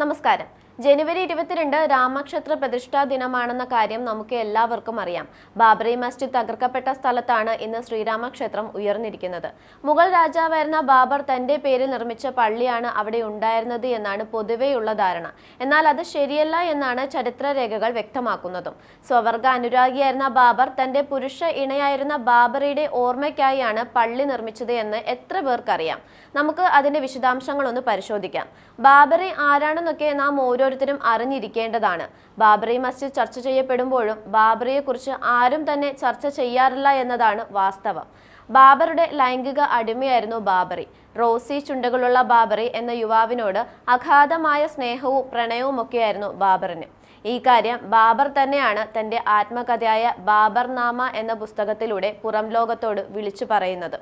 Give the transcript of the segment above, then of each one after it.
നമസ്കാരം. ജനുവരി ഇരുപത്തിരണ്ട് രാമക്ഷേത്ര പ്രതിഷ്ഠാ ദിനമാണെന്ന കാര്യം നമുക്ക് എല്ലാവർക്കും അറിയാം. ബാബറി മസ്ജിദ് തകർക്കപ്പെട്ട സ്ഥലത്താണ് ഇന്ന് ശ്രീരാമക്ഷേത്രം ഉയർന്നിരിക്കുന്നത്. മുഗൾ രാജാവായിരുന്ന ബാബർ തന്റെ പേരിൽ നിർമ്മിച്ച പള്ളിയാണ് അവിടെ ഉണ്ടായിരുന്നത് എന്നാണ് പൊതുവെയുള്ള ധാരണ. എന്നാൽ അത് ശരിയല്ല എന്നാണ് ചരിത്രരേഖകൾ വ്യക്തമാക്കുന്നതും. സ്വവർഗ അനുരാഗിയായിരുന്ന ബാബർ തന്റെ പുരുഷ ഇണയായിരുന്ന ബാബറിയുടെ ഓർമ്മയ്ക്കായാണ് പള്ളി നിർമ്മിച്ചത് എന്ന് എത്ര പേർക്കറിയാം? നമുക്ക് അതിന്റെ വിശദാംശങ്ങളൊന്ന് പരിശോധിക്കാം. ബാബറി ആരാണെന്നൊക്കെ നാം ഓരോരുത്തരും അറിഞ്ഞിരിക്കേണ്ടതാണ്. ബാബറി മസ്ജിദ് ചർച്ച ചെയ്യപ്പെടുമ്പോഴും ബാബറിയെക്കുറിച്ച് ആരും തന്നെ ചർച്ച ചെയ്യാറില്ല എന്നതാണ് വാസ്തവം. ബാബറുടെ ലൈംഗിക അടിമയായിരുന്നു ബാബറി. റോസി ചുണ്ടകളുള്ള ബാബറി എന്ന യുവാവിനോട് അഗാധമായ സ്നേഹവും പ്രണയവും പ്രണയവുമൊക്കെയായിരുന്നു ബാബറിന്. ഈ കാര്യം ബാബർ തന്നെയാണ് തന്റെ ആത്മകഥയായ ബാബർ നാമ എന്ന പുസ്തകത്തിലൂടെ പുറം ലോകത്തോട് വിളിച്ചു പറയുന്നത്.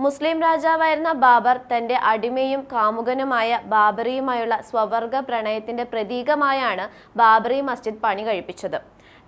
മുസ്ലിം രാജാവായിരുന്ന ബാബർ തന്റെ അടിമയും കാമുകനുമായ ബാബറിയുമായുള്ള സ്വവർഗ പ്രണയത്തിന്റെ പ്രതീകമായാണ് ബാബറി മസ്ജിദ് പണി കഴിപ്പിച്ചത്.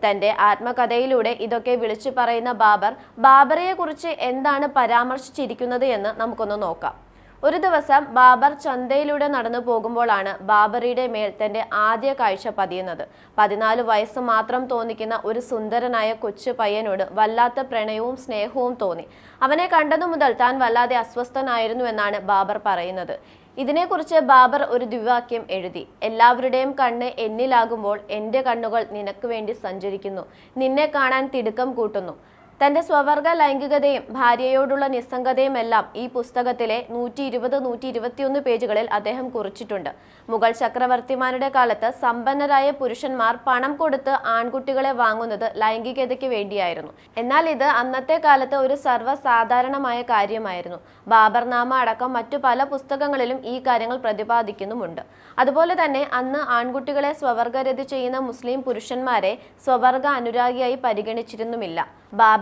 തന്റെ ആത്മകഥയിലൂടെ ഇതൊക്കെ വിളിച്ചു പറയുന്ന ബാബർ ബാബറിയെക്കുറിച്ച് എന്താണ് പരാമർശിച്ചിരിക്കുന്നത് എന്ന് നമുക്കൊന്ന് നോക്കാം. ഒരു ദിവസം ബാബർ ചന്തയിലൂടെ നടന്നു പോകുമ്പോഴാണ് ബാബറിയുടെ മേൽ തന്റെ ആദ്യ കാഴ്ച പതിയുന്നത്. പതിനാല് വയസ്സ് മാത്രം തോന്നിക്കുന്ന ഒരു സുന്ദരനായ കൊച്ചു പയ്യനോട് വല്ലാത്ത പ്രണയവും സ്നേഹവും തോന്നി. അവനെ കണ്ടതു മുതൽ താൻ വല്ലാതെ അസ്വസ്ഥനായിരുന്നു എന്നാണ് ബാബർ പറയുന്നത്. ഇതിനെക്കുറിച്ച് ബാബർ ഒരു ദ്വിവാക്യം എഴുതി. എല്ലാവരുടെയും കണ്ണ് എന്നിലാകുമ്പോൾ എന്റെ കണ്ണുകൾ നിനക്ക് വേണ്ടി സഞ്ചരിക്കുന്നു. നിന്നെ കാണാൻ തിടുക്കം കൂട്ടുന്നു. തന്റെ സ്വവർഗ ലൈംഗികതയും ഭാര്യയോടുള്ള നിസ്സംഗതയും എല്ലാം ഈ പുസ്തകത്തിലെ നൂറ്റി ഇരുപത് നൂറ്റി ഇരുപത്തിയൊന്ന് പേജുകളിൽ അദ്ദേഹം കുറിച്ചിട്ടുണ്ട്. മുഗൾ ചക്രവർത്തിമാരുടെ കാലത്ത് സമ്പന്നരായ പുരുഷന്മാർ പണം കൊടുത്ത് ആൺകുട്ടികളെ വാങ്ങുന്നത് ലൈംഗികതയ്ക്ക് വേണ്ടിയായിരുന്നു. എന്നാൽ ഇത് അന്നത്തെ കാലത്ത് ഒരു സർവസാധാരണമായ കാര്യമായിരുന്നു. ബാബർനാമ അടക്കം മറ്റു പല പുസ്തകങ്ങളിലും ഈ കാര്യങ്ങൾ പ്രതിപാദിക്കുന്നുമുണ്ട്. അതുപോലെ തന്നെ അന്ന് ആൺകുട്ടികളെ സ്വവർഗരതി ചെയ്യുന്ന മുസ്ലിം പുരുഷന്മാരെ സ്വവർഗ അനുരാഗിയായി പരിഗണിച്ചിരുന്നുമില്ല.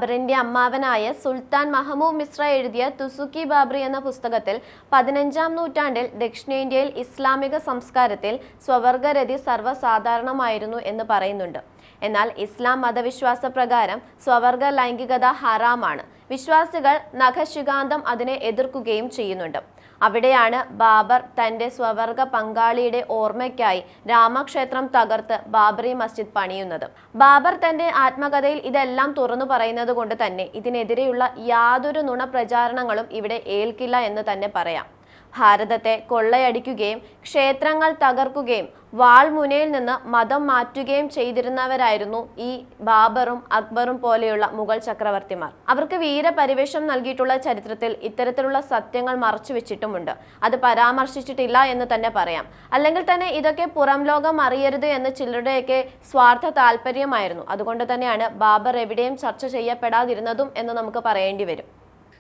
ബാബറിന്റെ അമ്മാവനായ സുൽത്താൻ മഹമൂദ് മിശ്ര എഴുതിയ തുസുക്കി ബാബറി എന്ന പുസ്തകത്തിൽ പതിനഞ്ചാം നൂറ്റാണ്ടിൽ ദക്ഷിണേന്ത്യയിൽ ഇസ്ലാമിക സംസ്കാരത്തിൽ സ്വവർഗരതി സർവസാധാരണമായിരുന്നു എന്ന് പറയുന്നുണ്ട്. എന്നാൽ ഇസ്ലാം മതവിശ്വാസ പ്രകാരം സ്വവർഗ ലൈംഗികത ഹറാമാണ്. വിശ്വാസികൾ നഖശികാന്തം അതിനെ എതിർക്കുകയും ചെയ്യുന്നുണ്ട്. അവിടെയാണ് ബാബർ തന്റെ സ്വവർഗ പങ്കാളിയുടെ ഓർമ്മയ്ക്കായി രാമക്ഷേത്രം തകർത്ത് ബാബറി മസ്ജിദ് പണിയുന്നത്. ബാബർ തന്റെ ആത്മകഥയിൽ ഇതെല്ലാം തുറന്നു പറയുന്നത് കൊണ്ട് തന്നെ ഇതിനെതിരെയുള്ള യാതൊരു നുണ പ്രചാരണങ്ങളും ഇവിടെ ഏൽക്കില്ല എന്ന് തന്നെ പറയാം. ഭാരതത്തെ കൊള്ളയടിക്കുകയും ക്ഷേത്രങ്ങൾ തകർക്കുകയും വാൾമുനയിൽ നിന്ന് മതം മാറ്റുകയും ചെയ്തിരുന്നവരായിരുന്നു ഈ ബാബറും അക്ബറും പോലെയുള്ള മുഗൾ ചക്രവർത്തിമാർ. അവർക്ക് വീരപരിവേഷം നൽകിയിട്ടുള്ള ചരിത്രത്തിൽ ഇത്തരത്തിലുള്ള സത്യങ്ങൾ മറച്ചു വെച്ചിട്ടുമുണ്ട് അത് പരാമർശിച്ചിട്ടില്ല എന്ന് തന്നെ പറയാം. അല്ലെങ്കിൽ തന്നെ ഇതൊക്കെ പുറം ലോകം അറിയരുത് എന്ന് ചിലരുടെയൊക്കെ സ്വാർത്ഥ താല്പര്യമായിരുന്നു. അതുകൊണ്ട് തന്നെയാണ് ബാബർ എവിടെയും ചർച്ച ചെയ്യപ്പെടാതിരുന്നതും എന്ന് നമുക്ക് പറയേണ്ടി വരും.